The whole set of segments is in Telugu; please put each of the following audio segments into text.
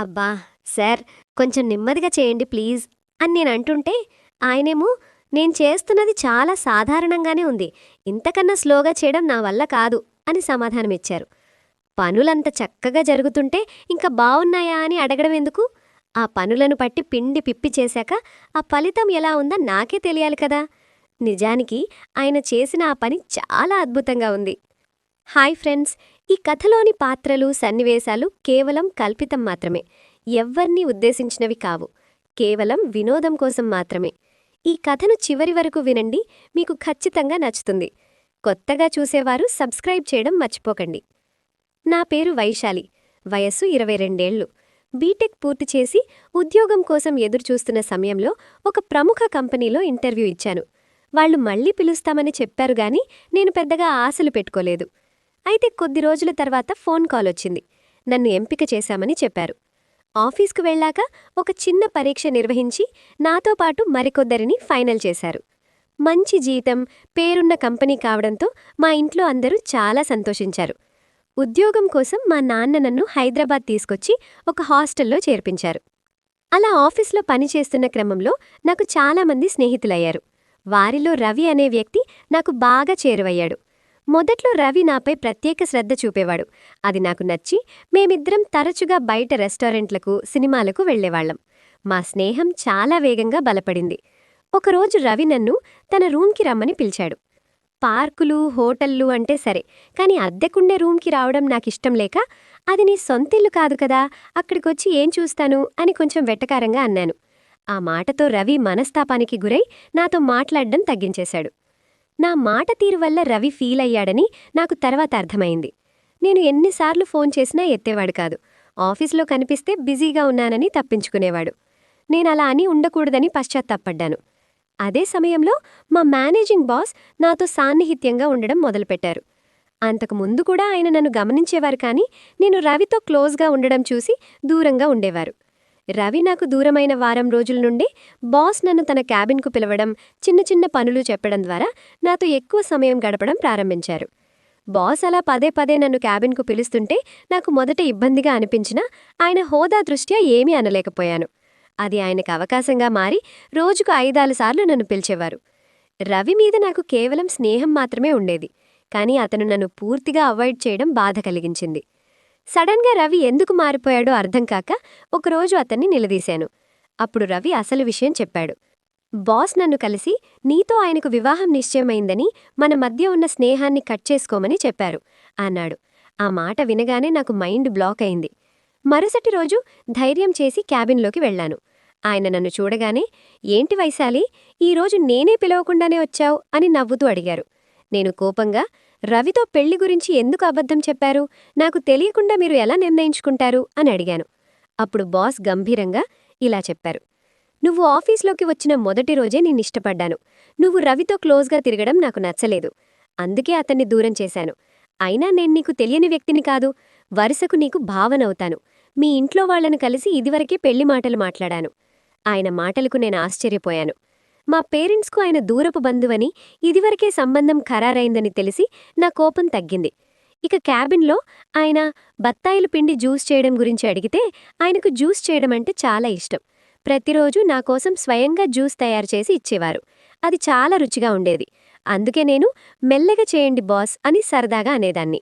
అబ్బా సార్ కొంచెం నెమ్మదిగా చేయండి ప్లీజ్ అని నేను అంటుంటే ఆయనేమో నేను చేస్తున్నది చాలా సాధారణంగానే ఉంది. ఇంతకన్నా స్లోగా చేయడం నా వల్ల కాదు అని సమాధానమిచ్చారు. పనులంత చక్కగా జరుగుతుంటే ఇంకా బావున్నాయా? అని అడగడం ఎందుకు? ఆ పనులను పట్టి పిండి పిప్పి చేశాక ఆ ఫలితం ఎలా ఉందో నాకే తెలియాలి కదా. నిజానికి ఆయన చేసిన ఆ పని చాలా అద్భుతంగా ఉంది. హాయ్ ఫ్రెండ్స్ ఈ కథలోని పాత్రలు సన్నివేశాలు కేవలం కల్పితం మాత్రమే. ఎవ్వర్నీ ఉద్దేశించినవి కావు. కేవలం వినోదం కోసం మాత్రమే. ఈ కథను చివరి వరకు వినండి మీకు ఖచ్చితంగా నచ్చుతుంది. కొత్తగా చూసేవారు సబ్స్క్రైబ్ చేయడం మర్చిపోకండి. నా పేరు వైశాలి. వయస్సు ఇరవై రెండేళ్ళు బీటెక్ పూర్తి చేసి ఉద్యోగం కోసం ఎదురుచూస్తున్న సమయంలో ఒక ప్రముఖ కంపెనీలో ఇంటర్వ్యూ ఇచ్చాను. వాళ్ళు మళ్ళీ పిలుస్తామని చెప్పారు గాని నేను పెద్దగా ఆశలు పెట్టుకోలేదు. అయితే కొద్ది రోజుల తర్వాత ఫోన్ కాల్ వచ్చింది. నన్ను ఎంపిక చేశామని చెప్పారు. ఆఫీస్కు వెళ్ళాక ఒక చిన్న పరీక్ష నిర్వహించి నాతో పాటు మరికొద్దరిని ఫైనల్ చేశారు. మంచి జీతం పేరున్న కంపెనీ కావడంతో మా ఇంట్లో అందరూ చాలా సంతోషించారు. ఉద్యోగం కోసం మా నాన్న నన్ను హైదరాబాద్ తీసుకొచ్చి ఒక హాస్టల్లో చేర్పించారు. అలా ఆఫీస్లో పనిచేస్తున్న క్రమంలో నాకు చాలామంది స్నేహితులయ్యారు. వారిలో రవి అనే వ్యక్తి నాకు బాగా చేరువయ్యాడు. మొదట్లో రవి నాపై ప్రత్యేక శ్రద్ధ చూపేవాడు. అది నాకు నచ్చి మేమిద్దరం తరచుగా బయట రెస్టారెంట్లకు సినిమాలకు వెళ్ళేవాళ్ళం మా స్నేహం చాలా వేగంగా బలపడింది. ఒకరోజు రవి నన్ను తన రూమ్కి రమ్మని పిలిచాడు. పార్కులు హోటళ్ళు అంటే సరే కాని అద్దెకుండే రూమ్కి రావడం నాకిష్టం లేక అది నీ సొంతిల్లు కాదు కదా అక్కడికొచ్చి ఏం చూస్తాను అని కొంచెం వెట్టకారంగా అన్నాను. ఆ మాటతో రవి మనస్తాపానికి గురై నాతో మాట్లాడడం తగ్గించేశాడు. నా మాట తీరు వల్ల రవి ఫీల్ అయ్యాడని నాకు తర్వాత అర్థమైంది. నేను ఎన్నిసార్లు ఫోన్ చేసినా ఎత్తేవాడు కాదు. ఆఫీస్లో కనిపిస్తే బిజీగా ఉన్నానని తప్పించుకునేవాడు. నేనలా అని ఉండకూడదని పశ్చాత్తాపడ్డాను. అదే సమయంలో మా మేనేజింగ్ బాస్ నాతో సాన్నిహిత్యంగా ఉండడం మొదలుపెట్టారు. అంతకు ముందు కూడా ఆయన నన్ను గమనించేవారు కానీ నేను రవితో క్లోజ్గా ఉండడం చూసి దూరంగా ఉండేవారు. రవి నాకు దూరమైన వారం రోజుల నుండే బాస్ నన్ను తన క్యాబిన్కు పిలవడం చిన్న చిన్న పనులు చెప్పడం ద్వారా నాతో ఎక్కువ సమయం గడపడం ప్రారంభించారు. బాస్ అలా పదే పదే నన్ను క్యాబిన్కు పిలుస్తుంటే నాకు మొదట ఇబ్బందిగా అనిపించినా ఆయన హోదా దృష్ట్యా ఏమీ అనలేకపోయాను. అది ఆయనకు అవకాశంగా మారి రోజుకు ఐదారు సార్లు నన్ను పిలిచేవారు. రవి మీద నాకు కేవలం స్నేహం మాత్రమే ఉండేది కానీ అతను నన్ను పూర్తిగా అవాయిడ్ చేయడం బాధ కలిగించింది. సడన్గా రవి ఎందుకు మారిపోయాడో అర్థం కాక ఒకరోజు అతన్ని నిలదీశాను. అప్పుడు రవి అసలు విషయం చెప్పాడు. బాస్ నన్ను కలిసి నీతో ఆయనకు వివాహం నిశ్చయమైందని మన మధ్య ఉన్న స్నేహాన్ని కట్ చేసుకోమని చెప్పారు అన్నాడు. ఆ మాట వినగానే నాకు మైండ్ బ్లాక్ అయింది. మరుసటి రోజు ధైర్యం చేసి క్యాబిన్లోకి వెళ్ళాను ఆయన నన్ను చూడగానే ఏంటి వైశాలి ఈరోజు నేనే పిలవకుండానే వచ్చావు? అని నవ్వుతూ అడిగారు. నేను కోపంగా రవితో పెళ్ళి గురించి ఎందుకు అబద్ధం చెప్పారు? నాకు తెలియకుండా మీరు ఎలా నిర్ణయించుకుంటారు? అని అడిగాను. అప్పుడు బాస్ గంభీరంగా ఇలా చెప్పారు. నువ్వు ఆఫీస్లోకి వచ్చిన మొదటి రోజే నిన్నిష్టపడ్డాను నువ్వు రవితో క్లోజ్గా తిరగడం నాకు నచ్చలేదు. అందుకే అతన్ని దూరం చేశాను. అయినా నేను నీకు తెలియని వ్యక్తిని కాదు. వరుసకు నీకు భావనవుతాను. మీ ఇంట్లో వాళ్ళను కలిసి ఇదివరకే పెళ్ళి మాటలు మాట్లాడాను. ఆయన మాటలకు నేను ఆశ్చర్యపోయాను. మా పేరెంట్స్కు ఆయన దూరపు బంధువని ఇదివరకే సంబంధం ఖరారైందని తెలిసి నా కోపం తగ్గింది. ఇక క్యాబిన్లో ఆయన బత్తాయిలు పిండి జ్యూస్ చేయడం గురించి అడిగితే ఆయనకు జ్యూస్ చేయడం అంటే చాలా ఇష్టం. ప్రతిరోజు నా కోసం స్వయంగా జ్యూస్ తయారు చేసి ఇచ్చేవారు. అది చాలా రుచిగా ఉండేది. అందుకే నేను మెల్లగా చేయండి బాస్ అని సరదాగా అనేదాన్ని.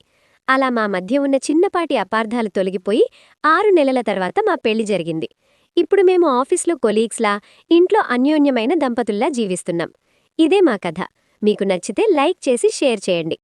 అలా మా మధ్య ఉన్న చిన్నపాటి అపార్థాలు తొలగిపోయి ఆరు నెలల తర్వాత మా పెళ్ళి జరిగింది. ఇప్పుడు మేము ఆఫీస్లో కొలీగ్స్లా ఇంట్లో అన్యోన్యమైన దంపతుల్లా జీవిస్తున్నాం. ఇదే మా కథ. మీకు నచ్చితే లైక్ చేసి షేర్ చేయండి.